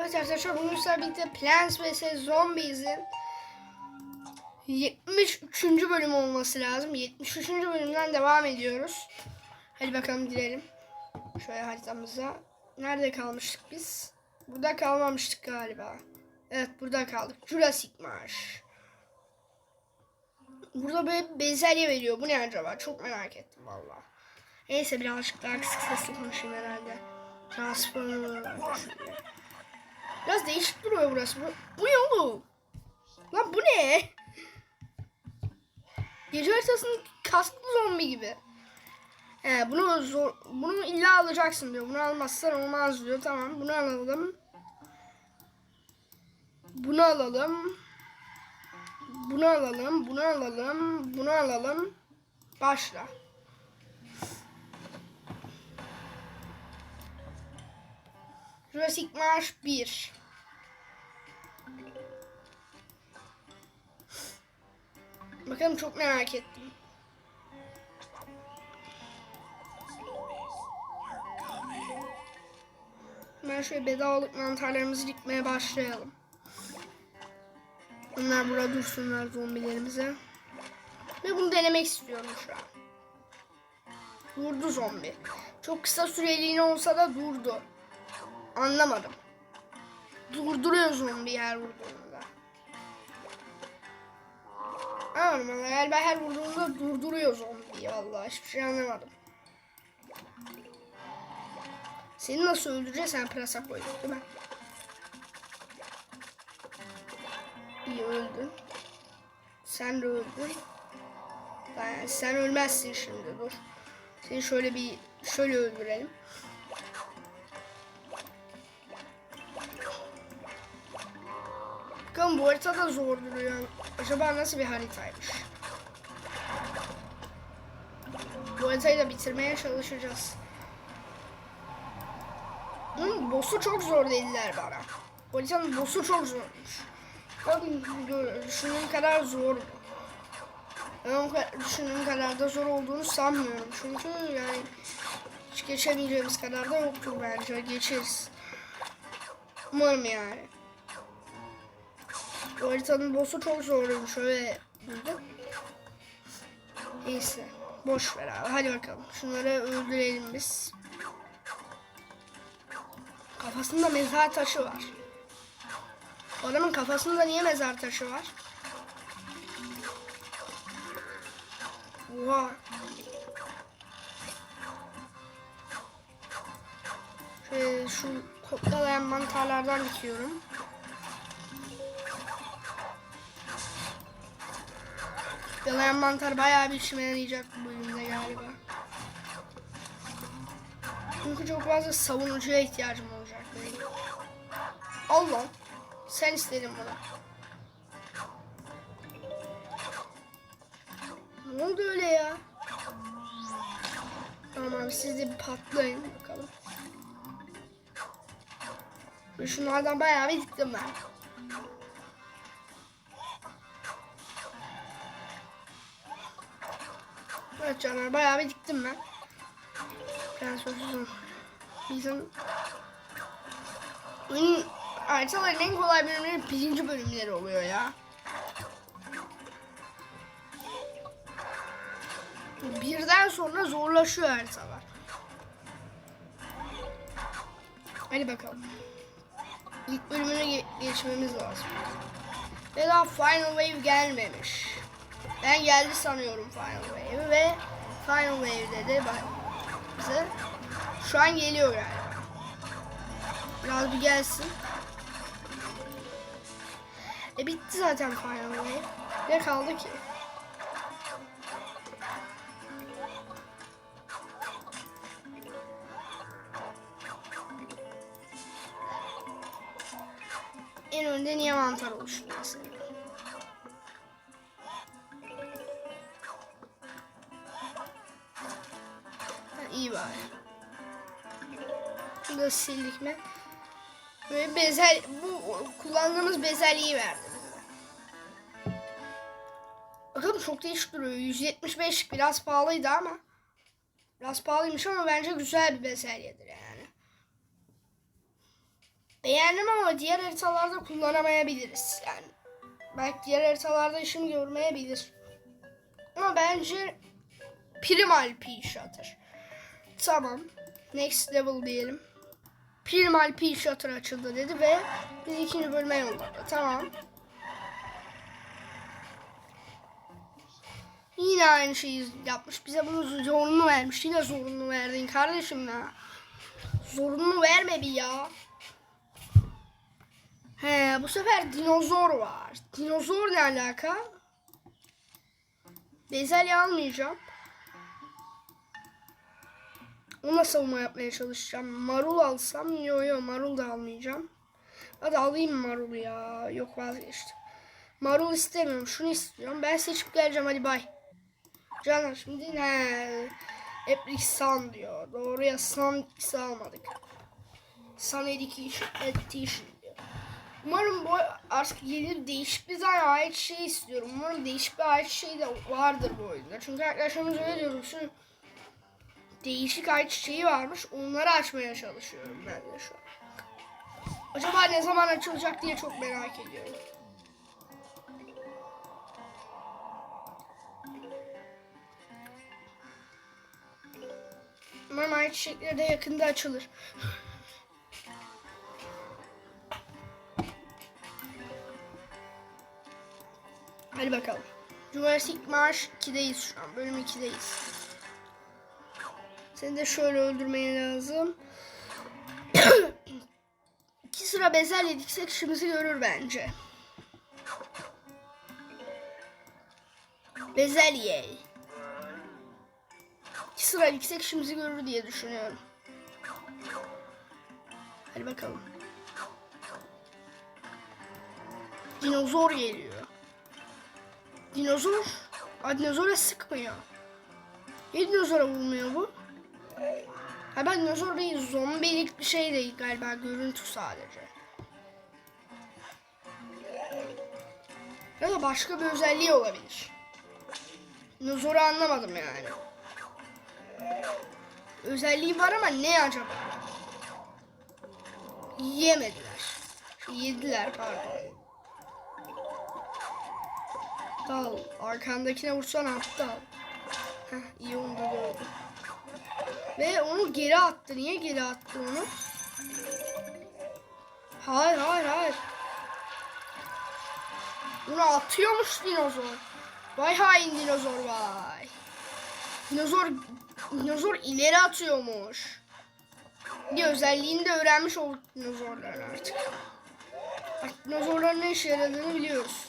Evet arkadaşlar bugün sizlerle birlikte Plants vs Zombies'in 73. bölüm olması lazım. 73. bölümden devam ediyoruz. Hadi bakalım girelim. Şöyle haritamıza. Nerede kalmıştık biz? Burada kalmamıştık galiba. Evet burada kaldık. Jurassic Marsh. Burada böyle bezelye veriyor. Bu ne acaba? Çok merak ettim valla. Neyse birazcık daha kısık sesli konuşayım herhalde. Transformer. Biraz değişik duruyor burası. Bu, bu ne oğlum? Lan bu ne? Gece haritasının kasklı zombi gibi. He, bunu zor, bunu illa alacaksın diyor. Bunu almazsan olmaz diyor. Tamam bunu alalım. Bunu alalım. Bunu alalım. Bunu alalım. Bunu alalım. Başla. Jurassic Marsh 1. Bakalım çok merak ettim. Ben şöyle bedavalık mantarlarımızı dikmeye başlayalım. Onlar burada dursunlar zombilerimize. Ve bunu denemek istiyorum şu an. Durdu zombi. Çok kısa süreliğine olsa da durdu. Anlamadım. Durduruyor zombi her vurduğunda. Anlamadım ama galiba her vurduğunda durduruyor zombiyi vallahi hiçbir şey anlamadım. Seni nasıl öldüreceğiz sen pırasa koyduk değil mi? İyi öldün. Sen de öldün. Yani sen ölmezsin şimdi dur. Seni şöyle bir şöyle öldürelim. Bakalım bu harita da zor duruyor. Acaba nasıl bir haritaymış? Bu haritayı da bitirmeye çalışacağız. Bunun boss'u çok zor dediler bana. Bu haritanın boss'u çok zormuş. Gör- düşündüğüm kadar zor. Ben o kadar, düşündüğüm kadar da zor olduğunu sanmıyorum. Çünkü yani hiç geçemeyeceğimiz kadar da yoktur bence. Geçeriz. Umarım yani. Bu haritanın boss'u çok zormuş. Öyle. Neyse. Boş ver abi. Hadi bakalım. Şunları öldürelim biz. Kafasında mezar taşı var. Adamın kafasında niye mezar taşı var? Oha. Şöyle şu koklalayan mantarlardan dikiyorum. Yalayan mantar bayağı bir işime yarayacak bu bölümde galiba. Çünkü çok fazla savunucuya ihtiyacım olacak benim. Allah. Sen istedin bunu. Ne oldu öyle ya? Tamam abi siz de bir patlayın bakalım. Şunlardan bayağı bir diktim ben. Evet canlar bayağı bir diktim ben. Prens olsun. Bizim oyunun haritaların en kolay bölümleri birinci bölümleri oluyor ya. Birden sonra zorlaşıyor haritalar. Hadi bakalım. İlk bölümüne ge- geçmemiz lazım. Ve daha Final Wave gelmemiş. Ben geldi sanıyorum Final Wave ve Final Wave dedi bak bize. Şu an geliyor galiba. Biraz bir gelsin. E bitti zaten Final Wave. Ne kaldı ki? Bezel, bu kullandığımız bezelyeyi verdi bize. Bakalım çok değişik duruyor. 175 biraz pahalıydı ama. Biraz pahalıymış ama bence güzel bir bezelyedir yani. Beğendim ama diğer haritalarda kullanamayabiliriz. Yani belki diğer haritalarda işimi görmeyebilir. Ama bence Primal P. Tamam. Next level diyelim. Primal P Shutter açıldı dedi ve bizi ikinci bölüme yolladı. Tamam. Yine aynı şeyi yapmış. Bize bunu zorunlu vermiş. Yine zorunlu verdin kardeşim ya. Zorunlu verme bir ya. He bu sefer dinozor var. Dinozor ne alaka? Bezelye almayacağım. Ona savunma yapmaya çalışacağım. Marul alsam yo yo marul da almayacağım. Hadi alayım marulu ya. Yok vazgeçtim. Marul istemiyorum. Şunu istiyorum. Ben seçip geleceğim hadi bay. Canım şimdi ne? Eplik Sun diyor. Doğru ya Sun ikisi almadık. Sun Education diyor. Umarım bu artık yeni değişik bir tane ait şey istiyorum. Umarım değişik bir ait şey de vardır bu oyunda. Çünkü arkadaşlarımız öyle diyorum. Şu değişik ait şeyi varmış. Onları açmaya çalışıyorum ben de şu an. Acaba ne zaman açılacak diye çok merak ediyorum. Umarım ait çiçekleri de yakında açılır. Hadi bakalım. Jurassic Marsh 2'deyiz şu an. Bölüm 2'deyiz. Seni de şöyle öldürmeye lazım. İki sıra bezelye diksek işimizi görür bence. Bezelye. İki sıra diksek işimizi görür diye düşünüyorum. Hadi bakalım. Dinozor geliyor. Dinozor? Dinozora sıkmıyor. Niye dinozora vurmuyor bu? Ha ben dinozor değil, zombilik bir şey değil galiba, görüntü sadece. Ya da başka bir özelliği olabilir. Dinozoru anlamadım yani. Özelliği var ama ne acaba? Yemediler. Yediler pardon. Dal. Arkandakine vursana aptal. Heh, iyi onu da gördüm. Ve onu geri attı. Niye geri attı onu? Hayır hayır hayır. Bunu atıyormuş dinozor. Vay hain dinozor vay. Dinozor dinozor ileri atıyormuş. Bir özelliğini de öğrenmiş olduk dinozorların artık. Artık dinozorların ne işe yaradığını biliyoruz.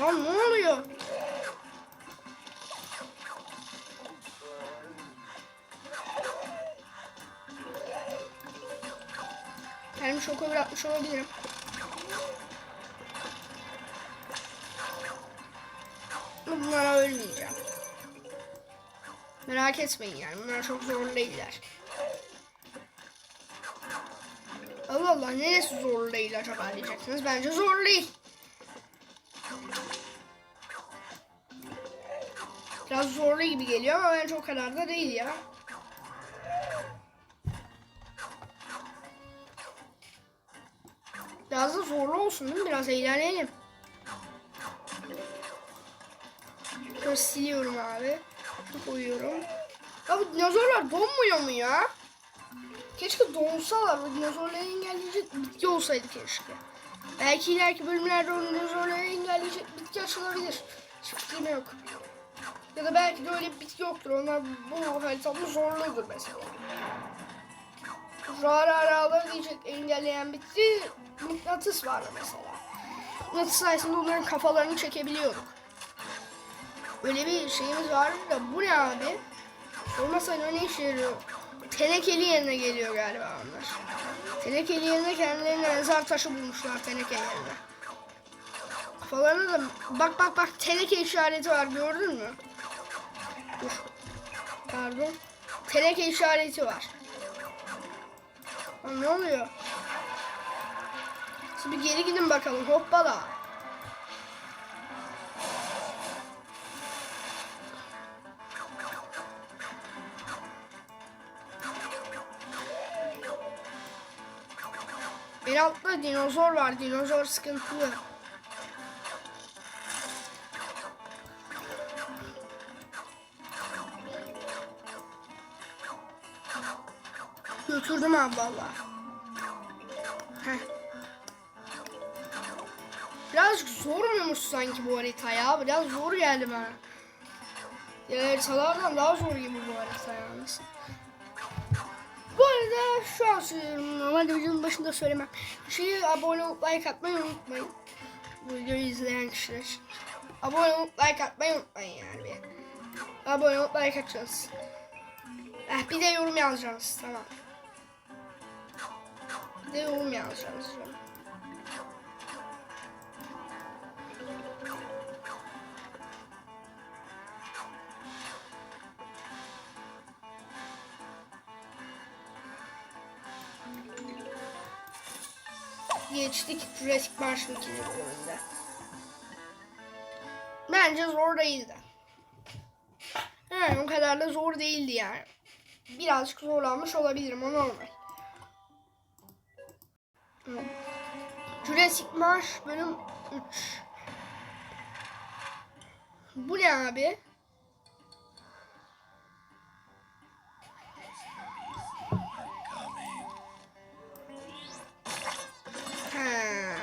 Lan ne oluyor? Kendimi şoka bırakmış olabilirim. Bunlara ölmeyeceğim. Merak etmeyin yani. Bunlar çok zorlu değiller. Allah Allah neresi zorlu değil acaba diyeceksiniz. Bence zorlu değil. Biraz zorlu gibi geliyor ama bence o kadar da değil ya. Biraz da zorlu olsun değil mi? Biraz eğlenelim. Şöyle siliyorum abi. Koyuyorum. Ya bu dinozorlar donmuyor mu ya? Keşke donsalar. Bu dinozorları engelleyecek bitki olsaydı keşke. Belki ileriki bölümlerde o dinozorları engelleyecek bitki açılabilir. Hiç yok. Ya da belki de öyle bir bitki yoktur. Onlar bu haritada zorludur mesela. Rara araları diyecek engelleyen bitki mıknatıs var mesela. Mıknatıs sayesinde onların kafalarını çekebiliyorduk. Öyle bir şeyimiz vardı da bu ne abi? Sormasan o ne işe yarıyor? Tenekeli yerine geliyor galiba onlar. Tenekeli yerine kendilerine mezar taşı bulmuşlar teneke yerine. Kafalarına da bak bak bak teneke işareti var gördün mü? Dur. Pardon. Teneke işareti var. Ne oluyor? Şimdi geri gidin bakalım hoppala. Bir altta dinozor var. Dinozor sıkıntılı. Götürdüm abi valla. Heh. Birazcık zor muymuş sanki bu harita ya? Biraz zor geldi bana. Diğer haritalardan daha zor gibi bu harita yalnız. Bu arada şu an söylüyorum. Normalde videonun başında söylemem. Şeyi abone olup like atmayı unutmayın. Bu videoyu izleyen kişiler. Abone olup like atmayı unutmayın yani. Bir. Abone olup like atacaksınız. Eh, bir de yorum yazacaksınız. Tamam. De yazacaksınız. canım. geçtik Jurassic Park'ın ikinci. Bence zor değildi. Yani o kadar da zor değildi yani. Birazcık zorlanmış olabilirim o normal. Jurassic Park bölüm 3. Bu ne abi? He,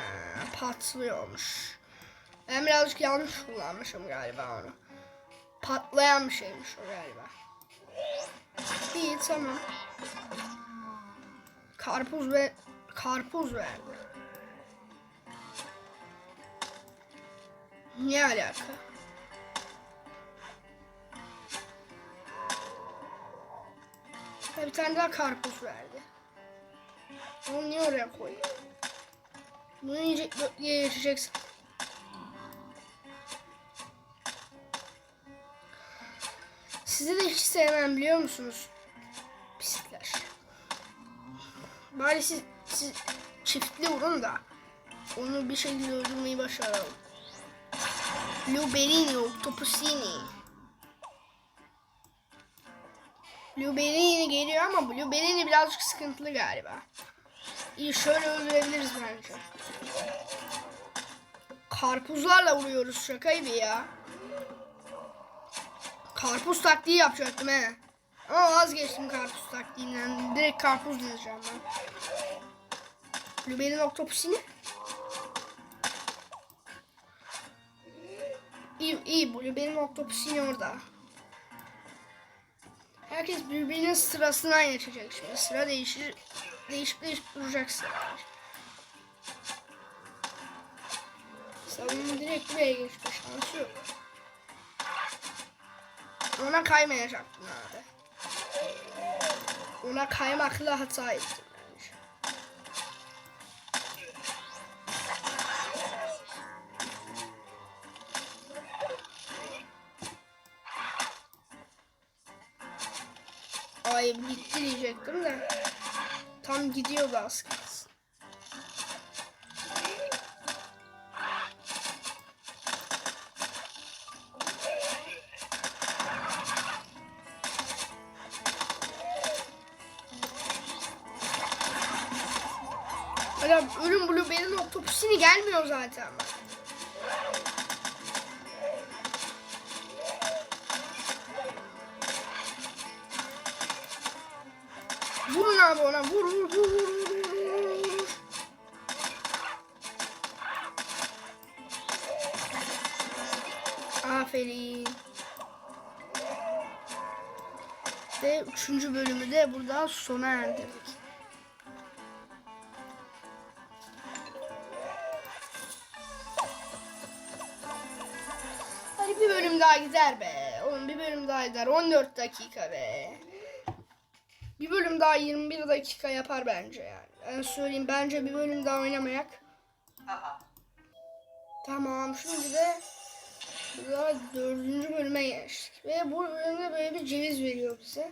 patlıyormuş. Ben birazcık yanlış kullanmışım galiba onu. Patlayan bir şeymiş o galiba. İyi tamam. Karpuz ve karpuz verdi. Ne alaka? Ha, bir tane daha karpuz verdi. Onu niye oraya koyuyor? Bunu yiyecek, diye geçeceksin. Sizi de hiç sevmem biliyor musunuz? Pislikler. Bari siz, siz çiftli vurun da onu bir şekilde öldürmeyi başaralım. Luberini, Octopusini. Luberini geliyor ama bu Luberini birazcık sıkıntılı galiba. İyi şöyle öldürebiliriz bence. Karpuzlarla vuruyoruz şaka gibi ya. Karpuz taktiği yapacaktım he. Ama vazgeçtim karpuz taktiğinden. Direkt karpuz diyeceğim ben. Lübenin oktopusini. İyi, bu Lübenin oktopusini orada. Herkes birbirinin sırasına geçecek şimdi. Sıra değişir. Değişip değişip duracaksın. Savunma direkt buraya geçme şansı yok. Ona kaymayacaktın abi. Ona kaymakla hata ettin Ay gitti diyecektim de. Tam gidiyordu kalsın. Adam ölüm Blueberry'nin otopsini gelmiyor zaten. Vurun abi ona vur vur vur vur vur. Aferin. Ve üçüncü bölümü de burada sona erdirdik. Hadi bir bölüm daha gider be. Oğlum bir bölüm daha gider. 14 dakika be. Bir bölüm daha 21 dakika yapar bence yani. Ben söyleyeyim bence bir bölüm daha oynamayak. Tamam şimdi de burada dördüncü bölüme geçtik. Ve bu bölümde böyle bir ceviz veriyor bize.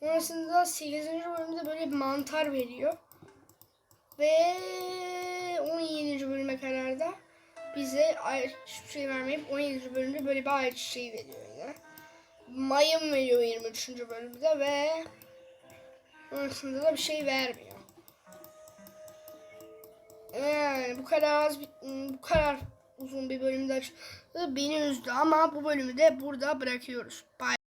Sonrasında 8. bölümde böyle bir mantar veriyor. Ve 17. bölüme kadar da bize hiçbir şey vermeyip 17. bölümde böyle bir şey veriyor yine. Mayın veriyor 23. bölümde ve sonrasında da bir şey vermiyor. Yani bu kadar az bu kadar uzun bir bölümde beni üzdü ama bu bölümü de burada bırakıyoruz. Bye.